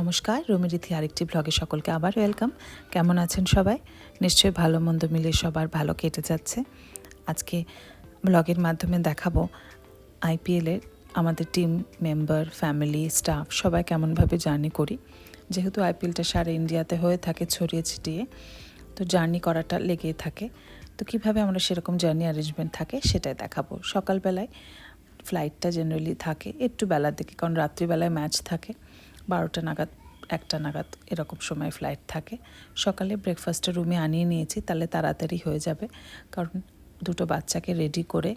নমস্কার রুমিরিথি আরেকটি ব্লগে সকলকে আবার ওয়েলকাম কেমন আছেন সবাই? নিশ্চয়ই ভালো মন্দ মিলে সবার ভালো কেটে যাচ্ছে। আজকে ব্লগের মাধ্যমে দেখাবো আইপিএলের আমাদের টিম মেম্বার ফ্যামিলি স্টাফ সবাই কেমনভাবে জার্নি করি। যেহেতু আইপিএলটা সারা ইন্ডিয়াতে হয়ে থাকে ছড়িয়ে ছিটিয়ে, তো জার্নি করাটা লেগেই থাকে। তো কীভাবে আমরা সেরকম জার্নি অ্যারেঞ্জমেন্ট থাকে সেটাই দেখাবো। সকালবেলায় ফ্লাইটটা জেনারেলি থাকে, একটু বেলার দিকে, কারণ রাত্রিবেলায় ম্যাচ থাকে। বারোটা নাগাদ, একটা নাগাদ এরকম সময় ফ্লাইট থাকে। সকালে ব্রেকফাস্টটা রুমে আনিয়ে নিয়েছি, তাহলে তাড়াতাড়ি হয়ে যাবে। কারণ দুটো বাচ্চাকে রেডি করে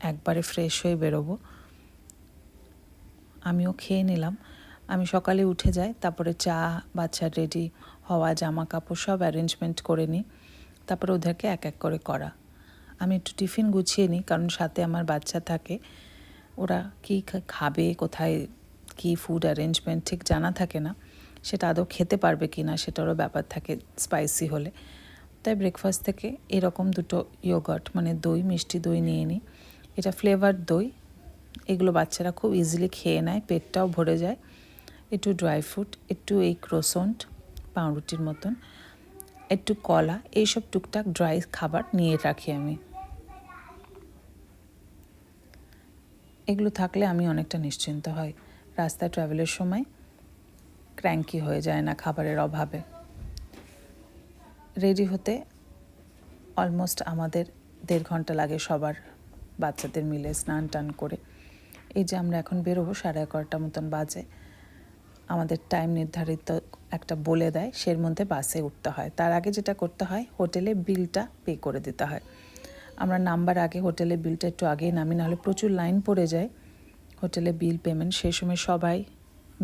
একবারে ফ্রেশ হয়ে বেরোবো। আমিও খেয়ে নিলাম। আমি সকালে উঠে যাই, তারপরে চা, বাচ্চার রেডি হওয়া জামা কাপড় সব অ্যারেঞ্জমেন্ট করে নিই। তারপরে ওদেরকে এক এক করে করা। আমি একটু টিফিন গুছিয়ে নিই, কারণ সাথে আমার বাচ্চা থাকে। ওরা কী খাবে, কোথায় কী ফুড অ্যারেঞ্জমেন্ট ঠিক জানা থাকে না, সেটা আদৌ খেতে পারবে কি না সেটারও ব্যাপার থাকে স্পাইসি হলে। তাই ব্রেকফাস্ট থেকে এরকম দুটো ইয়োগার্ট মানে দই, মিষ্টি দই নিয়ে নিই। এটা ফ্লেভার দই, এগুলো বাচ্চারা খুব ইজিলি খেয়ে নেয়, পেটটাও ভরে যায়। একটু ড্রাই ফ্রুট একটু এই ক্রোসন্ট পাউরুটির মতন, একটু কলা, এইসব টুকটাক ড্রাই খাবার নিয়ে রাখি আমি। এগুলো থাকলে আমি অনেকটা নিশ্চিন্ত হয় রাস্তায় ট্রাভেলের সময় ক্র্যাঙ্কি হয়ে যায় না খাবারের অভাবে। রেডি হতে অলমোস্ট আমাদের দেড় ঘণ্টা লাগে সবার বাচ্চাদের মিলে স্নান টান করে। এই যে আমরা এখন বেরোবো সাড়ে এগারোটা মতন বাজে। আমাদের টাইম নির্ধারিত একটা বলে দেয়, সের মধ্যে বাসে উঠতে হয়। তার আগে যেটা করতে হয় হোটেলে বিলটা পে করে দিতে হয়। আমরা নাম্বার আগে হোটেলে বিলটা একটু আগেই নামি, নাহলে প্রচুর লাইন পড়ে যায়। হোটেলে বিল পেমেন্ট, সেই সময় সবাই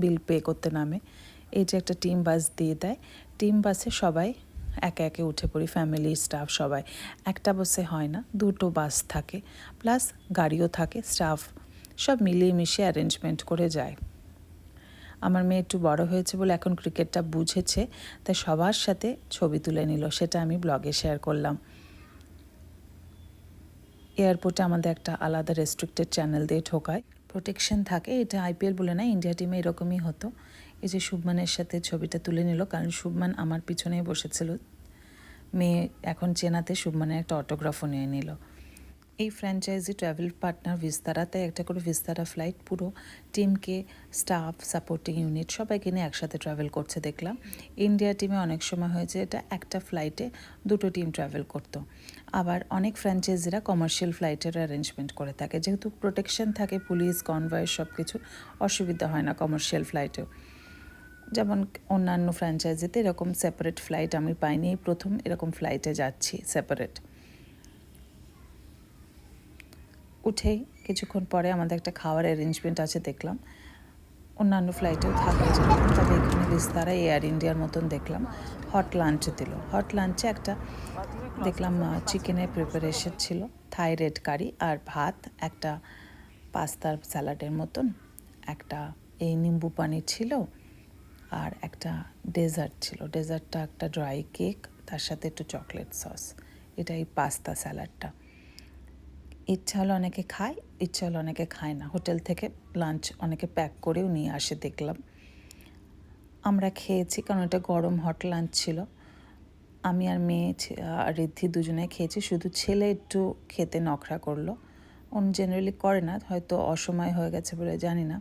বিল পে করতে নামে। এই যে একটা টিম বাস দিয়ে দেয়, টিম বাসে সবাই একে একে উঠে পড়ি ফ্যামিলি স্টাফ সবাই। একটা বাসে হয় না, দুটো বাস থাকে প্লাস গাড়িও থাকে স্টাফ সব মিলিয়ে মিশিয়ে অ্যারেঞ্জমেন্ট করে যায়। আমার মেয়ে একটু বড় হয়েছে বলে এখন ক্রিকেটটা বুঝেছে, তাই সবার সাথে ছবি তুলে নিল, সেটা আমি ব্লগে শেয়ার করলাম। এয়ারপোর্টে আমাদের একটা আলাদা রেস্ট্রিক্টেড চ্যানেল দিয়ে ঠোকায়। প্রোটেকশন থাকে, এটা আইপিএল বলে না ইন্ডিয়া টিমে এরকমই হতো। এই যে শুভমানের সাথে ছবিটা তুলে নিল, কারণ শুভমান আমার পিছনেই বসেছিল। মেয়ে এখন চেনাতে শুভমানের একটা অটোগ্রাফও নিয়ে নিল। এই ফ্র্যাঞ্চাইজি ট্রাভেল পার্টনার ভিস্তারাতে একটা করে ভিস্তারা ফ্লাইট পুরো টিমকে স্টাফ সাপোর্টিং ইউনিট সবাইকে নিয়ে একসাথে ট্রাভেল করছে দেখলাম। ইন্ডিয়া টিমে অনেক সময় হয়েছে, এটা একটা ফ্লাইটে দুটো টিম ট্রাভেল করতো। আবার অনেক ফ্র্যাঞ্চাইজিরা কমার্শিয়াল ফ্লাইটের অ্যারেঞ্জমেন্ট করে থাকে। যেহেতু প্রোটেকশন থাকে পুলিশ কনভয়ের সব কিছু অসুবিধা হয় না কমার্শিয়াল ফ্লাইটেও যেমন অন্যান্য ফ্র্যাঞ্চাইজিতে এরকম সেপারেট ফ্লাইট আমি পাইনি প্রথম এরকম ফ্লাইটে যাচ্ছি সেপারেট উঠেই কিছুক্ষণ পরে আমাদের একটা খাওয়ার অ্যারেঞ্জমেন্ট আছে দেখলাম। অন্যান্য ফ্লাইটেও থাকে তবে এখানে বিস্তারা এয়ার ইন্ডিয়ার মতন দেখলাম। হট লাঞ্চ দিল। হট লাঞ্চে একটা দেখলাম চিকেনের প্রিপারেশন ছিল থাই রেড কারি আর ভাত, একটা পাস্তার স্যালাডের মতন, একটা এই নিম্বু পানি ছিল আর একটা ডেজার্ট ছিল। ডেজার্টটা একটা ড্রাই কেক তার সাথে একটু চকলেট সস এটা এই পাস্তা স্যালাডটা ইচ্ছা হলো অনেকে খায়, ইচ্ছা হলো অনেকে খায় না। হোটেল থেকে লাঞ্চ অনেকে প্যাক করেও নিয়ে আসে দেখলাম। আমরা খেয়েছি, কারণ এটা গরম হট লাঞ্চ ছিল। আমি আর মেয়ে ঋদ্ধি দুজনে খেয়েছি। শুধু ছেলে একটু খেতে নখরা করল। অন জেনারেলি করে না, হয়তো অসময় হয়ে গেছে বলে জানি না।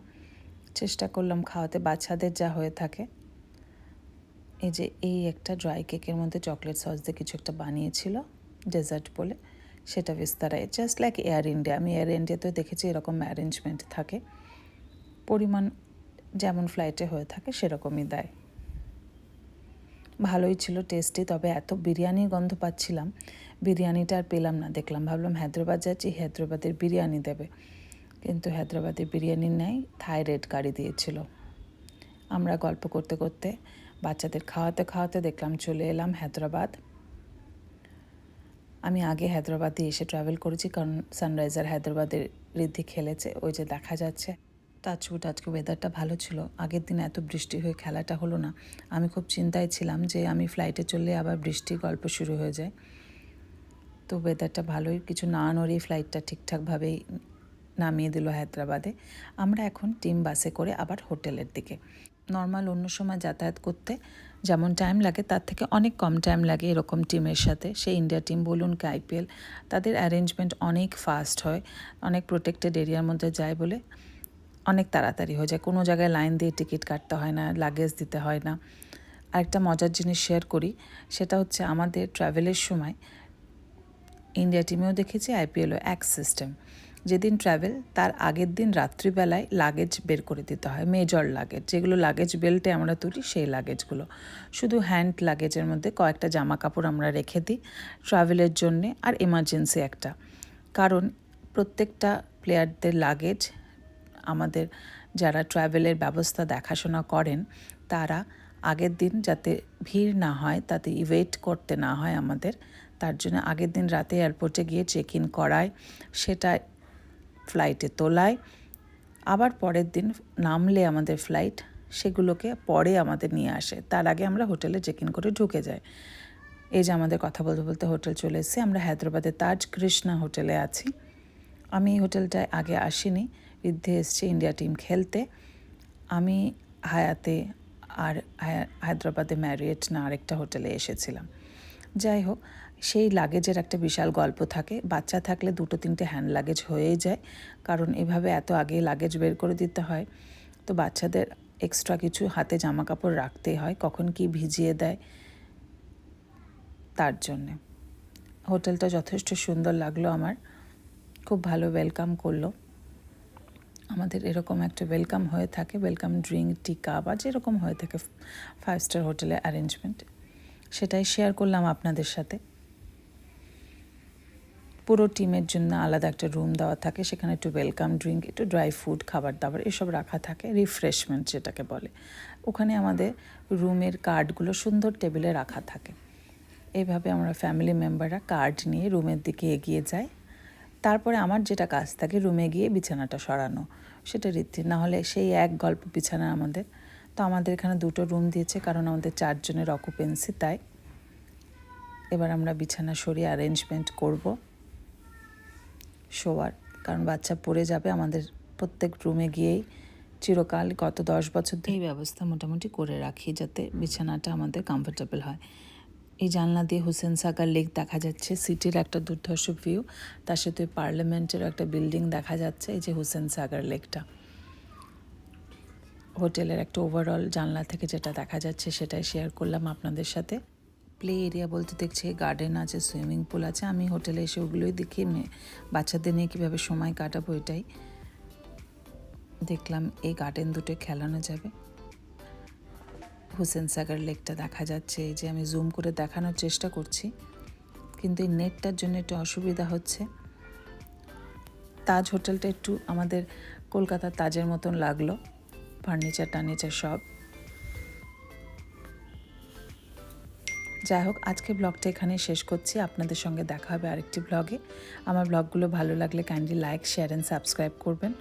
চেষ্টা করলাম খাওয়াতে, বাচ্চাদের যা হয়ে থাকে। এই যে এই একটা ড্রাই কেকের মধ্যে চকলেট সস দিয়ে কিছু একটা বানিয়েছিল ডেজার্ট বলে। সেটা বিস্তারায় জাস্ট লাইক এয়ার ইন্ডিয়া আমি এয়ার ইন্ডিয়াতেও দেখেছি এরকম অ্যারেঞ্জমেন্ট থাকে। পরিমাণ যেমন ফ্লাইটে হয়ে থাকে সেরকমই দেয়। ভালোই ছিল টেস্টি তবে এত বিরিয়ানির গন্ধ পাচ্ছিলাম, বিরিয়ানিটা আর পেলাম না। দেখলাম, ভাবলাম হায়দ্রাবাদ যাচ্ছি, হায়দ্রাবাদের বিরিয়ানি দেবে। কিন্তু হায়দ্রাবাদের বিরিয়ানি নেই থাইরয়েড গাড়ি দিয়েছিল। আমরা গল্প করতে করতে বাচ্চাদের খাওয়াতে খাওয়াতে দেখলাম চলে এলাম হায়দ্রাবাদ। আমি আগে হায়দ্রাবাদে এসে ট্রাভেল করেছি, কারণ সানরাইজার হায়দ্রাবাদের ঋদ্ধি খেলেছে, ওই যে দেখা যাচ্ছে। টাচউড আজকে ওয়েদারটা ভালো ছিল, আগের দিন এত বৃষ্টি হয়ে খেলাটা হলো না। আমি খুব চিন্তায় ছিলাম যে আমি ফ্লাইটে চললে আবার বৃষ্টি গল্প শুরু হয়ে যায়। তো ওয়েদারটা ভালোই, কিছু না নড়িয়ে ফ্লাইটটা ঠিকঠাকভাবেই নামিয়ে দিল হায়দ্রাবাদে। আমরা এখন টিম বাসে করে আবার হোটেলের দিকে। নর্মাল অন্য সময় যাতায়াত করতে যেমন টাইম লাগে, তার থেকে অনেক কম টাইম লাগে এরকম টিমের সাথে। সে ইন্ডিয়া টিম বলুন কি আইপিএল তাদের অ্যারেঞ্জমেন্ট অনেক ফাস্ট হয়, অনেক প্রোটেক্টেড এরিয়ার মধ্যে যায় বলে অনেক তাড়াতাড়ি হয়ে যায়। কোনো জায়গায় লাইন দিয়ে টিকিট কাটতে হয় না লাগেজ দিতে হয় না। আরেকটা মজার জিনিস শেয়ার করি, সেটা হচ্ছে আমাদের ট্রাভেলের সময় ইন্ডিয়া টিমেও দেখেছি আইপিএলও এক সিস্টেম যেদিন ট্রাভেল তার আগের দিন রাত্রিবেলায় লাগেজ বের করে দিতে হয় মেজর লাগেজ যেগুলো লাগেজ বেল্টে আমরা তুলি, সেই লাগেজগুলো শুধু হ্যান্ড লাগেজের মধ্যে কয়েকটা জামা কাপড় আমরা রেখে দিই ট্রাভেলের জন্যে, আর এমার্জেন্সি একটা। কারণ প্রত্যেকটা প্লেয়ারদের লাগেজ আমাদের যারা ট্রাভেলের ব্যবস্থা দেখাশোনা করেন, তারা আগের দিন যাতে ভিড় না হয়, তাতে ওয়েট করতে না হয় আমাদের, তার জন্য আগের দিন রাতে এয়ারপোর্টে গিয়ে চেক ইন করায়। সেটা ফ্লাইটে তোলায়। আবার পরের দিন নামলে আমাদের ফ্লাইট, সেগুলোকে পরে আমাদের নিয়ে আসে। তার আগে আমরা হোটেলে চেক ইন করে ঢুকে যাই। এই যে আমাদের কথা বলতে বলতে হোটেল চলে এসেছি। আমরা হায়দ্রাবাদে তাজ কৃষ্ণা হোটেলে আছি। আমি এই হোটেলটায় আগে আসিনি। ঋদ্ধে এসছে ইন্ডিয়া টিম খেলতে। আমি হায়াতে আর হায়দ্রাবাদে ম্যারিয়েট না আরেকটা হোটেলে এসেছিলাম। যাই হোক সেই লাগেজের একটা বিশাল গল্প থাকে। বাচ্চা থাকলে দুটো তিনটে হ্যান্ড লাগেজ হয়েই যায়, কারণ এভাবে এত আগে লাগেজ বের করে দিতে হয়। তো বাচ্চাদের এক্সট্রা কিছু হাতে জামা কাপড় রাখতেই হয়, কখন কি ভিজিয়ে দেয় তার জন্যে। হোটেলটা যথেষ্ট সুন্দর লাগল আমার, খুব ভালো ওয়েলকাম করল। আমাদের এরকম একটা ওয়েলকাম হয়ে থাকে ওয়েলকাম ড্রিঙ্ক টিকা বা যেরকম হয়ে থাকে ফাইভ স্টার হোটেলে অ্যারেঞ্জমেন্ট সেটাই শেয়ার করলাম আপনাদের সাথে। পুরো টিমের জন্য আলাদা একটা রুম দেওয়া থাকে, সেখানে একটু ওয়েলকাম ড্রিঙ্ক একটু ড্রাই ফুড খাবার দাবার এসব রাখা থাকে রিফ্রেশমেন্ট যেটাকে বলে। ওখানে আমাদের রুমের কার্ডগুলো সুন্দর টেবিলে রাখা থাকে। এইভাবে আমরা ফ্যামিলি মেম্বাররা কার্ড নিয়ে রুমের দিকে এগিয়ে যায় তারপরে আমার যেটা কাজ থাকে, রুমে গিয়ে বিছানাটা সরানো। সেটা রীতি। না হলে সেই এক গল্প বিছানা আমাদের। তো আমাদের এখানে দুটো রুম দিয়েছে, কারণ আমাদের চারজনের অকুপেন্সি তাই। এবার আমরা বিছানা সরিয়ে অ্যারেঞ্জমেন্ট করব। শোয়ার। কারণ বাচ্চা পড়ে যাবে আমাদের প্রত্যেক রুমে গিয়েই চিরকাল গত দশ বছর ধরে। এই ব্যবস্থা মোটামুটি করে রাখি যাতে বিছানাটা আমাদের কমফোর্টেবল হয়। এই জানলা দিয়ে হুসেন সাগার লেক দেখা যাচ্ছে সিটির একটা দুর্ধর্ষ ভিউ তার সাথে পার্লামেন্টের একটা বিল্ডিং দেখা যাচ্ছে, এই যে হুসেন সাগার লেকটা হোটেলের একটা ওভারঅল জানলা থেকে যেটা দেখা যাচ্ছে সেটাই শেয়ার করলাম আপনাদের সাথে। প্লে এরিয়া বলতে দেখছি গার্ডেন আছে সুইমিং পুল আছে। আমি হোটেলে এসে ওগুলোই দেখি বাচ্চাদের নিয়ে কীভাবে সময় কাটাবো এটাই। দেখলাম এই গার্ডেন দুটো খেলানো যাবে। হুসেন সাগর লেকটা দেখা যাচ্ছে যে আমি জুম করে দেখানোর চেষ্টা করছি। কিন্তু এই নেটটার জন্য একটু অসুবিধা হচ্ছে। তাজ হোটেলটা একটু আমাদের কলকাতার তাজের মতন লাগল। ফার্নিচার টার্নিচার সব। যাই হোক, আজকে ব্লগটা এখানে শেষ করছি। আপনাদের সঙ্গে দেখা হবে আরেকটি ব্লগে আমার ব্লগগুলো ভালো লাগলে kindly like share and subscribe করবেন।